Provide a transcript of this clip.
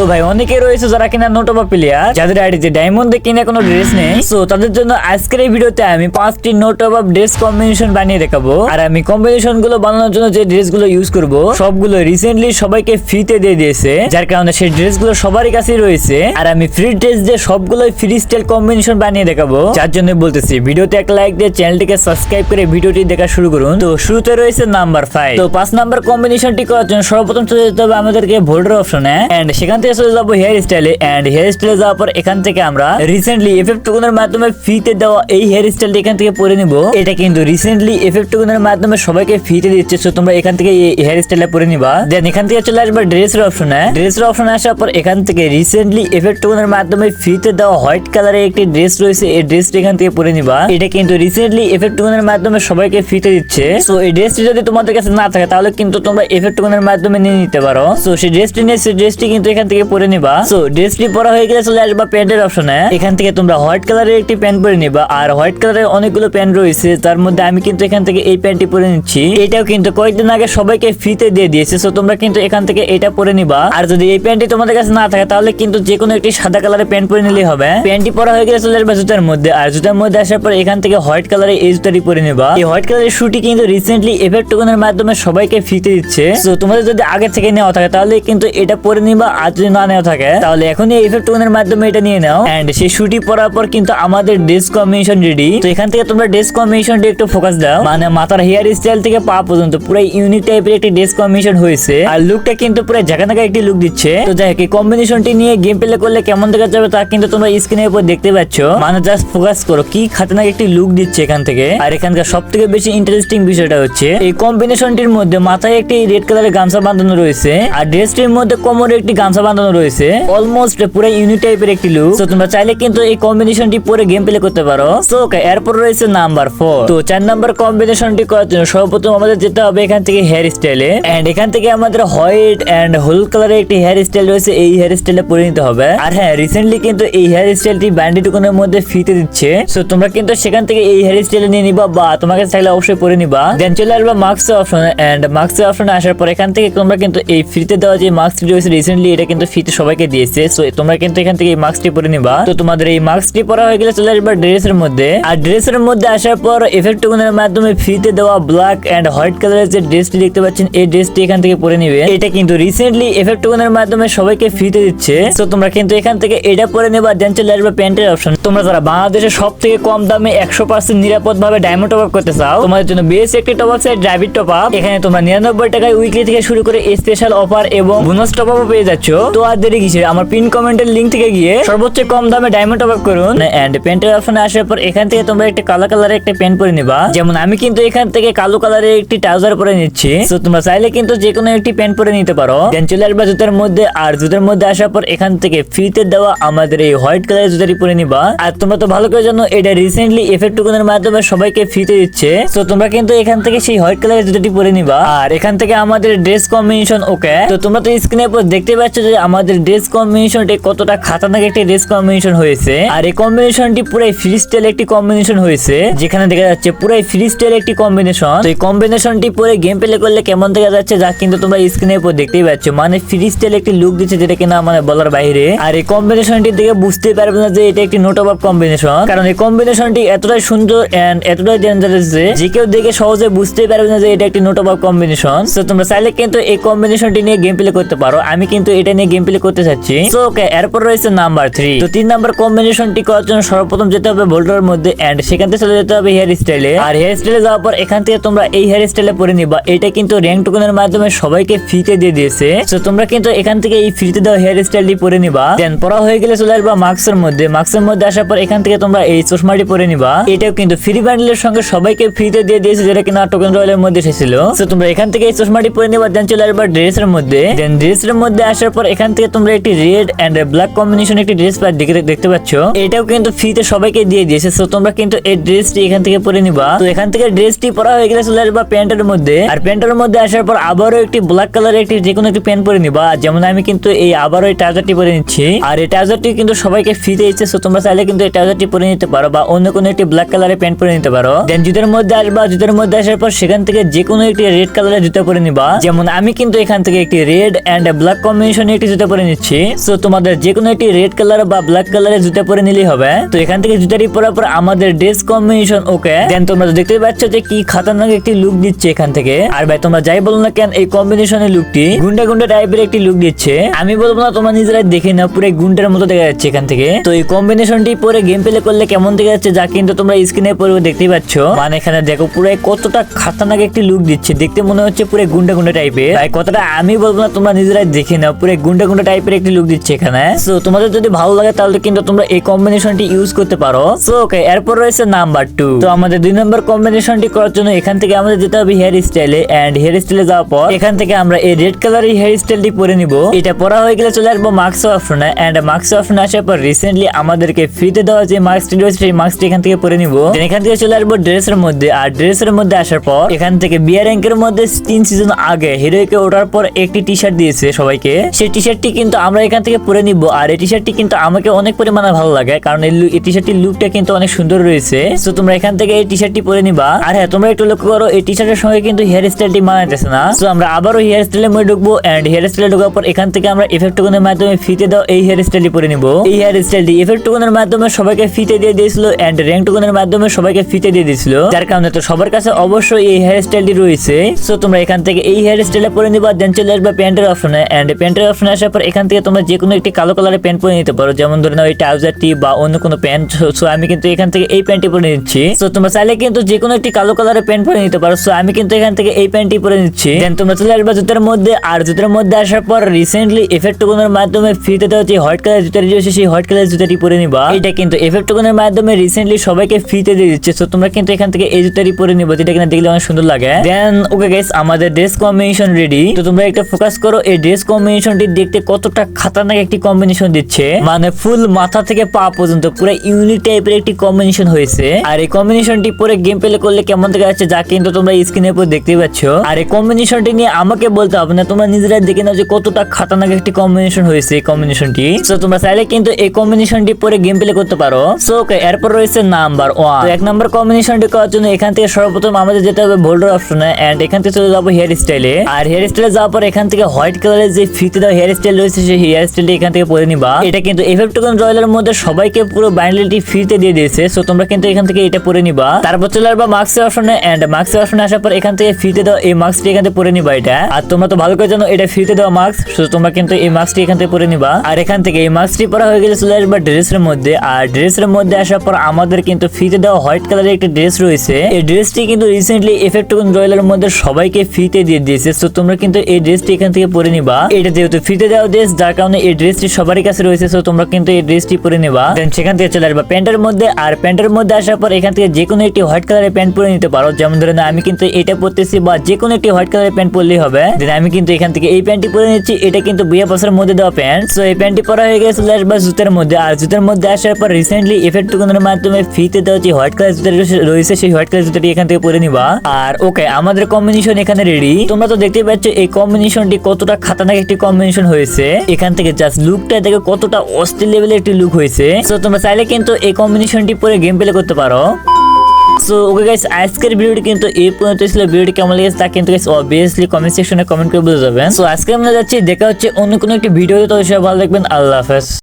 তো ভাই, অনেকে রয়েছে যারা কিনা নোটোবা প্লেয়ার যাদের আইডিতে ডায়মন্ডে কিনা কোনো ড্রেস নেই। তো তাদের জন্য আজকের এই ভিডিওতে আমি পাঁচটি নোটোবা ড্রেস কম্বিনেশন বানিয়ে দেখাবো। আর আমি কম্বিনেশনগুলো বানানোর জন্য যে ড্রেসগুলো ইউজ করব, সবগুলো রিসেন্টলি সবাইকে ফ্রিতে দিয়ে দিয়েছে। যার কারণে সেই ড্রেসগুলো সবারই কাছেই রয়েছে। আর আমি ফ্রি ড্রেস দিয়ে সবগুলো ফ্রি স্টাইল কম্বিনেশন বানিয়ে দেখাবো। যার জন্য বলতেছি, ভিডিওতে এক লাইক দিয়ে চ্যানেলটিকে সাবস্ক্রাইব করে ভিডিওটি দেখা শুরু করুন। তো শুরুতে রয়েছে নাম্বার ফাইভ তো পাঁচ নাম্বার কম্বিনেশনটি করার জন্য সর্বপ্রথম চলে যেতে হবে আমাদেরকে ভোল্ডার অপশনে এন্ড সেখান থেকে চলে যাব হেয়ার স্টাইলে এন্ড হেয়ার স্টাইলে যাওয়ার পর এখান থেকে আমরা রিসেন্টলি টোকনের মাধ্যমে ফ্রিতে দেওয়া এই হেয়ার স্টাইলটি এখান থেকে পরে নিব। এটা কিন্তু রিসেন্টলি টোকনের মাধ্যমে সবাইকে দিচ্ছে সো তোমরা এখান থেকে এই হেয়ার স্টাইলটা পরে নিবা। দেন এখান থেকে চলে আসবে ড্রেসের অপশনে ড্রেসের আসার পর এখান থেকে রিসেন্টলি টোকনের মাধ্যমে দেওয়া হোয়াইট কালারের একটি ড্রেস রয়েছে, এই ড্রেসটি এখান থেকে পরে নিবা। এটা কিন্তু রিসেন্টলি এফেক্ট টোকনের মাধ্যমে সবাইকে ফ্রিতে দিচ্ছে। সো এই ড্রেসটি যদি তোমাদের কাছে না থাকে, তাহলে কিন্তু তোমরা এফেক্ট টোকনের মাধ্যমে নিয়ে নিতে পারো। সো সেই ড্রেসটি নিয়ে, সেই ড্রেসটি কিন্তু এখান থেকে পরে নিবা। সো ড্রেসটি পরা হয়ে গেলে চলে আসবা প্যান্টের অপশনে এখান থেকে তোমরা হোয়াইট কালারের একটি প্যান্ট পরে নিবা। আর হোয়াইট কালারের অনেকগুলো প্যান্ট রয়েছে, তার মধ্যে আমি কিন্তু এখান থেকে এই প্যান্টটি পরে নিচ্ছি। এটাও কিন্তু কয়েকদিন আগে সবাইকে ফ্রিতে দিয়ে দিয়েছে সো তোমরা কিন্তু এখান থেকে এটা পরে নিবা। আর যদি এই প্যান্টটি তোমাদের কাছে না থাকে, তাহলে কিন্তু যে কোনো একটি সাদা কালারের প্যান্ট পরে নিলেই হবে। প্যান্টটি পরা হয়ে গেলে চলে আসবে জুতার মধ্যে। আর জুতার মধ্যে আসার পর এখান থেকে হোয়াইট কালারের এই জুতাটি পরে নিবা। এই হোয়াইট কালারের শুটি কিন্তু রিসেন্টলি এফেক্ট টোকনের মাধ্যমে সবাইকে ফ্রিতে দিচ্ছে। সো তোমাদের যদি আগে থেকে নেওয়া থাকে, তাহলে কিন্তু এটা পরে নিবা। আর যদি না নেওয়া থাকে, তাহলে এখনই এফেক্ট টোকনের মাধ্যমে এটা নিয়ে নাও। এন্ড সেই শুটি পরার পর কিন্তু আমাদের ড্রেস কম্বিনেশন রেডি তো এখান থেকে তোমরা ড্রেস কম্বিনেশনটি একটু ফোকাস দাও। মানে মাথার হেয়ার স্টাইল থেকে পা পর্যন্ত পুরো ইউনিক টাইপের একটি ড্রেস কম্বিনেশন হয়েছে। আর লুকটা কিন্তু পুরো ঝাঁকানাকা একটি লুক দিচ্ছে। তো যাই হোক, এই কম্বিনেশনটি নিয়ে গেম প্লে করলে কেমন দেখা যাবে তা কিন্তু তোমরা স্ক্রিনের উপর দেখতে পাচ্ছ। মানে জাস্ট ফোকাস করো, কি খাতনাক একটি লুক দিচ্ছে এখান থেকে। আর এখানকার সব থেকে বেশি ইন্টারেস্টিং বিষয়টা হচ্ছে, এই কম্বিনেশনটির মধ্যে মাথায় একটি রেড কালারের গামছা বাঁধানো রয়েছে। আর ড্রেসটির মধ্যে কোমরে একটি গামছা বাঁধানো রয়েছে। অলমোস্ট পুরো ইউনিক টাইপের একটি লুক তো তোমরা চাইলে কিন্তু এই কম্বিনেশনটি পরে গেম প্লে করতে পারো। সো ওকে এরপর রয়েছে নাম্বার ফোর তো চার নাম্বার কম্বিনেশনটি করার জন্য সর্বপ্রথম আমাদের যেতে হবে এখান থেকে হেয়ার স্টাইলে এন্ড এখান থেকে আমাদের হোয়াইট এন্ড হলুদ কালারের একটি হেয়ার স্টাইল রয়েছে। এই হেয়ার স্টাইলে পরে নিতে হবে। আর হ্যাঁ রিসেন্টলি কিন্তু এই হেয়ার স্টাইলটি ব্যান্ডি টুকুনের মধ্যে ফিতে দিচ্ছে। সো তোমরা কিন্তু সেখান থেকে এই হেয়ার স্টাইল নিয়ে নিবা বা তোমাকে চাইলে অবশ্যই পরে নিবা। দেন চলে আসবা marks option and marks option আসার পর এখান থেকে তোমরা কিন্তু এই ফ্রিতে দেওয়া যে মার্কসটি রয়েছে রিসেন্টলি এটা কিন্তু ফ্রিতে সবাইকে দিয়েছে। সো তোমরা কিন্তু এখান থেকে এই মার্কসটি পরে নিবা। তো তোমাদের এই মার্কসটি পরা হয়ে গেলে চলে আসবা ড্রেসের মধ্যে। আর ড্রেসের মধ্যে আসার পর এফেক্ট টুকুনের মাধ্যমে ফ্রিতে দেওয়া ব্ল্যাক এন্ড হোয়াইট কালারের যে ড্রেসটি দেখতে পাচ্ছেন, এই ড্রেসটি এখান থেকে পরে নিবে। এটা কিন্তু রিসেন্টলি এফেক্ট টুকুনের মাধ্যমে সবাইকে ফ্রিতে দিচ্ছে। তো তোমরা কিন্তু এখান থেকে এটা পরে নেবা দেন চলে আসবে প্যান্টের অপশন তোমরা যারা বাংলাদেশে সব থেকে কম দামে একশো পার্সেন্ট নিরাপদ ভাবে ডায়মন্ড টপ আপ করতে চাও, তোমাদের জন্য বেশ একটি top up driving top up এখানে তোমরা নিরানব্বই টাকায় উইকলি থেকে শুরু করে স্পেশাল অফার এবং বোনাস টপ আপও পেয়ে যাচ্ছ। তো আর দেরি কিসের? আমার পিন কমেন্টের লিঙ্ক থেকে গিয়ে সর্বোচ্চ কম দামে ডায়মন্ড টপ করুন। এন্ড প্যান্টের অপশনে আসার পর এখান থেকে তোমরা একটা কালো কালারের একটা প্যান্ট পরে নিবা। যেমন আমি কিন্তু এখান থেকে কালো কালারের একটি ট্রাউজার পরে নিচ্ছি। তো তোমরা চাইলে কিন্তু যে কোনো একটি প্যান্ট পরে নিতে পারো। দেন চলে আসবা জুতার মধ্যে। আর জুতার মধ্যে আসার পর এখান থেকে ফ্রিতে দেওয়া আমাদের এই হোয়াইট কালারের জুতাটি পরে নিবা। আর তোমরা তো ভালো করে জানো, এটা রিসেন্টলি এফেক্ট টুকুনের মাধ্যমে সবাইকে ফ্রিতে দিচ্ছে। তো তোমরা কিন্তু এখান থেকে সেই হোয়াইট কালারের জুতাটি পরে নিবা। আর এখান থেকে আমাদের ড্রেস কম্বিনেশন ওকে তো তোমরা তো স্ক্রিনের উপর দেখতে পাচ্ছ যে আমাদের ড্রেস কম্বিনেশনটি কতটা খাতারনাক একটি ড্রেস কম্বিনেশন হয়েছে, আর এই কম্বিনেশনটি পুরাই ফ্রি স্টাইল একটি কম্বিনেশন হয়েছে, যেখানে দেখা যাচ্ছে পুরাই ফ্রি স্টাইল একটি কম্বিনেশন তো এই কম্বিনেশনটি পরে গেম প্লে করলে কেমন দেখা যাচ্ছে যা কিন্তু তোমরা স্ক্রিনের উপর দেখতেই পাচ্ছ। মানে ফ্রি স্টাইল একটি লুক দিচ্ছে যেটা কিনা মানে বলার বাইরে। আর এই কম্বিনেশনটি দেখে বুঝতে পারবে না যে এটা একটি নোট অফ কম্বিনেশন কারণ এই কম্বিনেশনটি এতটাই সুন্দর এন্ড এতটাই ডেঞ্জারাস যে যে কেউ দেখে সহজে বুঝতে পারবে না যে এটা একটি নোট অফ কম্বিনেশন তো তোমরা চাইলে কিন্তু এই কম্বিনেশনটি নিয়ে গেম প্লে করতে পারো। আমি কিন্তু এটা নিয়ে গেম প্লে করতে চাচ্ছি তো ওকে এরপর রয়েছে নাম্বার থ্রি তো তিন নাম্বার কম্বিনেশনটি করার জন্য সর্বপ্রথম যেতে হবে বোল্ডার মধ্যে এন্ড সেখান থেকে চলে যেতে হবে হেয়ার স্টাইলে আর হেয়ার স্টাইলে যাওয়ার পর এখান থেকে তোমরা এই হেয়ার স্টাইলে পরে নিবা। এটা কিন্তু র্যাঙ্ক টোকনের মাধ্যমে সবাইকে ফ্রিতে দিয়ে দিয়েছে। তো তোমরা কিন্তু এখান থেকে এই ফ্রিতে দেওয়া হেয়ার স্টাইলটি পরে নিবা। দেন পরা হয়ে গেলে চলে আসবা মার্কসের মধ্যে। মার্কসের মধ্যে আসার পর এখান থেকে তোমরা এই চশমাটি পরে নিবা। এটাও কিন্তু ফ্রি বান্ডেলের সঙ্গে সবাইকে ফ্রিতে দিয়ে দিয়েছে, যেটা কিনা টোকেন রয়্যালের মধ্যে এসেছিল। তো তোমরা এখান থেকে এই চশমাটি পরে নিবা দেন চলে আসবা ড্রেসের মধ্যে। দেন ড্রেসের মধ্যে আসার পর এখান থেকে তোমরা একটি রেড এন্ড ব্ল্যাক কম্বিনেশন একটি ড্রেস দেখতে পাচ্ছ। এটাও কিন্তু ফ্রিতে সবাইকে দিয়ে দিয়েছে তো তোমরা কিন্তু এই ড্রেসটি এখান থেকে পরে নিবা। তো এখান থেকে ড্রেসটি পরা হয়ে গেলে চলে আসবা প্যান্টের মধ্যে। আর প্যান্টের মধ্যে আসার পর আবারও একটি ব্ল্যাক কালারের একটি যে কোনো একটি প্যান্ট পরে নিবা। যেমন আমি কিন্তু এই আবারও এই ট্রাউজারটি পরে নিচ্ছি। আর এই ট্রাউজারটি কিন্তু সবাইকে ফ্রিতে দিচ্ছে তো তোমরা চাইলে কিন্তু এই ট্রাউজারটি পরে নিতে পারো বা অন্য কোনো একটি ব্ল্যাক কালারের প্যান্ট পরে নিতে পারো। দেন জুতার মধ্যে আসবা, জুতার মধ্যে আসার পর সেখান থেকে যে কোনো একটি রেড কালারের জুতা পরে নিবা। যেমন আমি কিন্তু এখান থেকে একটি রেড এন্ড ব্ল্যাক কম্বিনেশনের একটি জুতা পরে নিচ্ছি। সো তোমাদের যে কোনো একটি রেড কালার বা ব্ল্যাক কালারের জুতা পরে নিলেই হবে। তো এখান থেকে জুতাটি পরার পর আমাদের ড্রেস কম্বিনেশন ওকে দেন তোমরা দেখতে পাচ্ছ যে কি খাতারনাক একটি লুক দিচ্ছে এখান থেকে। আর ভাই, তোমরা যাই বলো না কেন, এই কম্বিনেশনের লুকটি গুন্ডা গুন্ডা টাইপের একটি লুক দিচ্ছে। আমি বলব না, তোমরা নিজেরাই দেখে নাও, পুরো গুন্ডার মতো দেখা যাচ্ছে এখান থেকে। তো এই কম্বিনেশনটি পরে গেম প্লে করলে কেমন দেখা যাচ্ছে, যা কিন্তু তোমরা স্ক্রিনে পরে দেখতেই পাচ্ছ। মানে এখানে দেখো, পুরো কতটা খাতারনাক একটি লুক দিচ্ছে। দেখতে মনে হচ্ছে পুরো গুন্ডা গুন্ডা টাইপের তাই কথাটা আমি বলব না, তোমরা নিজেরাই দেখে নাও, পুরো গুন্ডা গুন্ডা টাইপের একটি লুক দিচ্ছে এখানে। সো তোমাদের যদি ভালো লাগে, তাহলে কিন্তু তোমরা এই কম্বিনেশনটি ইউজ করতে পারো। সো ওকে এরপর রয়েছে নাম্বার টু তো আমাদের দুই নম্বর কম্বিনেশনটি করার জন্য এখান থেকে আমাদের যেতে হবে হেয়ার স্টাইলে এন্ড হেয়ার স্টাইলে যাওয়ার পর, এখান থেকে আমরা এই রেড কালারের হেয়ার স্টাইলটি পরে নিব। এটা পরা হয়ে গেলে চলে আসব মাস্ক অপশনে এন্ড মাস্ক অপশনে আসার পর রিসেন্টলি আমাদেরকে ফ্রিতে দেওয়া যে মাস্কটি রয়েছে, সেই মাস্কটি এখান থেকে পরে নিব। এখান থেকে চলে আসব ড্রেসের মধ্যে। আর ড্রেসের মধ্যে আসার পর, এখান থেকে বিয়ার র্যাঙ্কের মধ্যে তিন সিজন আগে হিরোইকে ওঠার পর একটি টি শার্ট দিয়েছে সবাইকে। সেই শার্টটি কিন্তু আমরা এখান থেকে পরে নিব। আর এই টি শার্টটি কিন্তু আমাকে অনেক পরিমাণে ভালো লাগে, কারণ এই টি শার্টটির লুকটা কিন্তু অনেক সুন্দর রয়েছে। তো তোমরা এখান থেকে এই টি শার্টটি পরে নিবা। আর হ্যাঁ তোমরা একটু লক্ষ্য করো, এই টি শার্টের সঙ্গে কিন্তু হেয়ার স্টাইলটি মানাইতেছে না। তো আমরা আবারও হেয়ার স্টাইলের মধ্যে ঢুকবো এন্ড হেয়ার স্টাইলে ঢোকার পর এখান থেকে আমরা এফেক্ট টোকনের মাধ্যমে ফিতে দাও, এই হেয়ার স্টাইলটি পরে নিব। এই হেয়ার স্টাইলটি এফেক্ট টোকনের মাধ্যমে সবাইকে ফিতে দিয়ে দিয়েছিল এন্ড র্যাঙ্ক টোকনের মাধ্যমে সবাইকে ফিতে দিয়ে দিয়েছিল। যার কারণে তো সবার কাছে অবশ্যই এই হেয়ার স্টাইলটি রয়েছে। সো তোমরা এখান থেকে এই হেয়ার স্টাইলে পরে নিবা দেন চলে আসবে প্যান্টের অপশনে এন্ড প্যান্টের অপশনে আসার পর এখান থেকে তোমরা যে কোনো একটি কালো কালারের প্যান্ট পরে নিতে পারো। যেমন ধরে নাও এই ট্রাউজারটি বা অন্য কোনো প্যান্ট সো আমি কিন্তু এখান থেকে এই প্যান্টটি পরে নিচ্ছি। সো তোমরা চাইলে কিন্তু যে কোনো একটি কালো কালারের প্যান্ট পরে নিতে পারো। সো আমি কিন্তু এখান থেকে এই প্যান্টটি পরে নিচ্ছি। দেন তোমরা চলে আসবে জুতার মধ্যে। আর জুতার মধ্যে আসার পর রিসেন্টলি এফেক্ট টোকনের মাধ্যমে ফ্রিতে দেওয়া যে হোয়াইট কালার জুতাটি রয়েছে, সেই হোয়াইট কালার জুতাটি পরে নিবা। এটা কিন্তু এফেক্ট টোকনের মাধ্যমে রিসেন্টলি সবাইকে ফ্রিতে দিয়ে দিচ্ছে। সো তোমরা কিন্তু এখান থেকে এই জুতাটি পরে নিবা, যেটা কিনা দেখলে অনেক সুন্দর লাগে। দেন ওকে গাইস আমাদের ড্রেস কম্বিনেশন রেডি তো তোমরা একটা ফোকাস করো, এই ড্রেস কম্বিনেশনটি দেখতে কতটা খাতারনাক একটি কম্বিনেশন দিচ্ছে। মানে ফুল মাথা থেকে পা পর্যন্ত পুরো ইউনিক টাইপের একটি কম্বিনেশন হয়েছে। আর এই কম্বিনেশনটি পরে গেম প্লে করলে কেমন দেখা যাচ্ছে, যা কিন্তু তোমরা স্ক্রিনের উপর দেখতেই পাচ্ছ। আর এই কম্বিনেশনটি নিয়ে আমাকে বলতে হবে না, তোমরা নিজেরাই দেখে নাও যে কতটা খাতারনাক একটি কম্বিনেশন হয়েছে এই কম্বিনেশনটি সো তোমরা চাইলে কিন্তু এই কম্বিনেশনটি পরে গেম প্লে করতে পারো। সো ওকে এরপর রয়েছে নাম্বার ওয়ান এক নাম্বার কম্বিনেশনটি করার জন্য এখান থেকে সর্বপ্রথম আমাদের যেতে হবে বোল্ডার অপশনে এন্ড এখান থেকে চলে যাব হেয়ার স্টাইলে আর হেয়ার স্টাইলে যাওয়ার পর এখান থেকে হোয়াইট কালারের যে ফিতে দেওয়া হেয়ার স্টাইল রয়েছে সেই হেয়ার স্টাইলটি এখান থেকে পরে নিবা। এটা কিন্তু এফেক্ট টোকেন রয়্যালের মধ্যে সবাইকে পুরো বাইন্ডেলটি ফ্রিতে দিয়ে দিয়েছে। সো তোমরা কিন্তু এখান থেকে এটা পরে নিবা। তারপর চলে আসবা মাস্কের অপশনে এন্ড মাস্কের অপশনে আসার পর এখান থেকে ফ্রিতে দেওয়া এই মাস্কটি এখান থেকে পরে নিবা এটা। আর তোমরা তো ভালো করে জানো, এটা ফ্রিতে দেওয়া মাস্ক সো তোমরা কিন্তু এই মাস্কটি এখান থেকে পরে নিবা। আর এখান থেকে এই মাস্কটি পরা হয়ে গেলে চলে আসবা ড্রেসের মধ্যে। আর ড্রেসের মধ্যে আসার পর আমাদের কিন্তু ফ্রিতে দেওয়া হোয়াইট কালারের একটা ড্রেস রয়েছে। এই ড্রেসটি কিন্তু রিসেন্টলি এফেক্ট টোকেন রয়্যালের মধ্যে সবাইকে ফ্রিতে দিয়ে দিয়েছে। সো তোমরা কিন্তু এই ড্রেসটি এখান থেকে পরে নিবা। এটা যেহেতু ফ্রিতে দেওয়া ড্রেস যার কারণে এই ড্রেসটি সবারই কাছে রয়েছে সো তোমরা কিন্তু এই ড্রেসটি পরে নিবা। দেন সেখান থেকে চলে আসবা প্যান্টের মধ্যে, আর প্যান্টের মধ্যে আসার পর এখান থেকে যে কোনো একটি হোয়াইট কালারের প্যান্ট পরে নিতে পারো। যেমন ধরে না আমি কিন্তু এটা পরতেছি বা যে কোনো একটি হোয়াইট কালারের প্যান্ট পরলেই হবে। দেন আমি কিন্তু এখান থেকে এই প্যান্টটি পরে নিচ্ছি, এটা কিন্তু বুয়া বছরের মধ্যে দেওয়া প্যান্ট। সো এই প্যান্টটি পরা হয়ে গেছে চলে আসবা জুতের মধ্যে। আর জুতের মধ্যে আসার পর রিসেন্টলি এফেক্ট টোকনের মাধ্যমে ফ্রিতে দেওয়া যে হোয়াইট কালার জুতা রয়েছে সেই হোয়াইট কালার জুতাটি এখান থেকে পরে নিবা। আর ওকে আমাদের কম্বিনেশন এখানে রেডি তোমরা তো দেখতে পাচ্ছ, এই কম্বিনেশনটি কতটা খাতারনাক একটি কম্বিনেশন হয়েছে, এখান থেকে জাস্ট লুকটা দেখে কতটা অস্থির লেভেলের একটি লুক হয়েছে। সো তোমরা চাইলে কিন্তু এই কম্বিনেশনটি পরে গেম প্লে করতে পারো। সো ওকে গাইস আজকের ভিডিওটি কিন্তু এই পর্যন্ত ছিল। ভিডিওটি কেমন লেগেছে তা কিন্তু গাইস অবভিয়াসলি কমেন্ট সেকশনে কমেন্ট করে বলে যাবেন। সো আজকে আমরা যাচ্ছি, দেখা হচ্ছে অন্য কোনো একটি ভিডিওতে তো সবাই ভালো দেখবেন আল্লাহ হাফেজ।